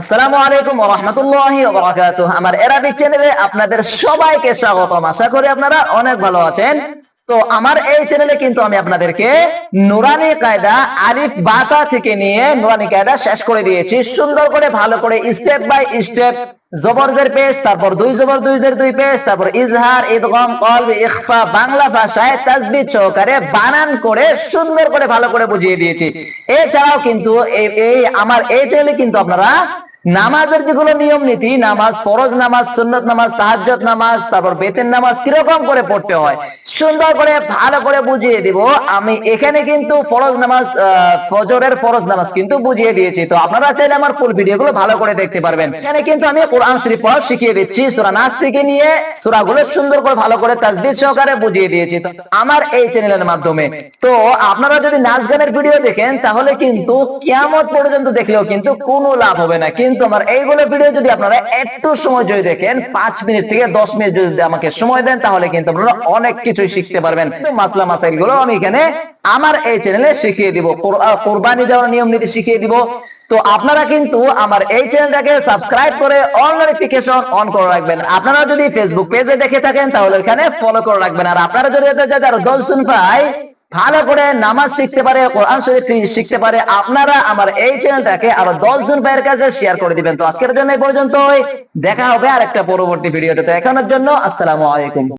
আসসালামু আলাইকুম রাহমাতুল্লাহি আমার চ্যানেলে আপনাদের সবাইকে আশা করি আপনারা অনেক ভালো আছেন। তো আমার এই চ্যানেলে কিন্তু আমি আপনাদেরকে নুরানি কায়দা, আলিফ, বাতা থেকে নিয়ে নুরানি কায়দা শেষ করে দিয়েছি। সুন্দর করে, ভালো করে স্টেপ বাই স্টেপ জবরজের পেশ, তারপর দুই জবর দুই জের দুই পেশ, তারপর ইজহার, ইদগম, কলব বাংলা ভাষায় তাসদিদ সহকারে বানান করে, সুন্দর করে, ভালো করে বুঝিয়ে দিয়েছি। এছাড়াও কিন্তু এই, আমার এই চ্যানেলে কিন্তু আপনারা নামাজের যেগুলো নিয়ম নীতি, নামাজ ফরজ নামাজ, সুন্নত নামাজ, তাহাজ্জুদ নামাজ, তারপর বেতেন নামাজ কীরকম করে পড়তে হয়? সুন্দর করে, ভালো করে বুঝিয়ে দিব। আমি এখানে কিন্তু ফরজ নামাজ ফজরের ফরজ নামাজ কিন্তু বুঝিয়ে দিয়েছি। তো আপনারা চাইলে আমার ফুল ভিডিওগুলো ভালো করে দেখতে পারবেন। এখানে কিন্তু আমি কোরআন শরীফ পড়া শিখিয়ে দিচ্ছি। সূরা নাস থেকে নিয়ে সূরাগুলো সুন্দর করে, ভালো করে তাজদিদ সহকারে বুঝিয়ে দিয়েছি। তো আমার এই চ্যানেলের মাধ্যমে। তো আপনারা যদি নাচ গানের ভিডিও দেখেন, তাহলে কিন্তু কিয়ামত পর্যন্ত দেখলেও কিন্তু কোনো লাভ হবে না। কিন্তু আমার এইগুলো ভিডিও যদি আপনারা একটু সময় যদি দেখেন, পাঁচ মিনিট থেকে দশ মিনিট যদি আমাকে সময় দেন, তাহলে কিন্তু আপনারা অনেক কিছুই শিখতে পারবেন। মাসলা মাসাইলগুলো আমি এখানে আমার এই চ্যানেলে শিখিয়ে দিব। কোরবানি দেওয়ার নিয়ম নীতি শিখিয়ে দিব। তো আপনারা কিন্তু আমার এই চ্যানেলটাকে সাবস্ক্রাইব করে অল নোটিফিকেশন অন করে রাখবেন। আপনারা যদি ফেসবুক পেজে দেখে থাকেন, তাহলে এখানে ফলো করে রাখবেন। আর আপনারা যদি আরও দর্শন পাই ভালো করে নামাজ শিখতে পারে, কোরআন শরীফ শিখতে পারে। আপনারা আমার এই চ্যানেলটাকে আরও দশ জন ভাইয়ের কাছে শেয়ার করে দিবেন। তো আজকের জন্য এই পর্যন্তই। দেখা হবে আর একটা পরবর্তী ভিডিওতে তো এখনের জন্য আসসালাম আলাইকুম।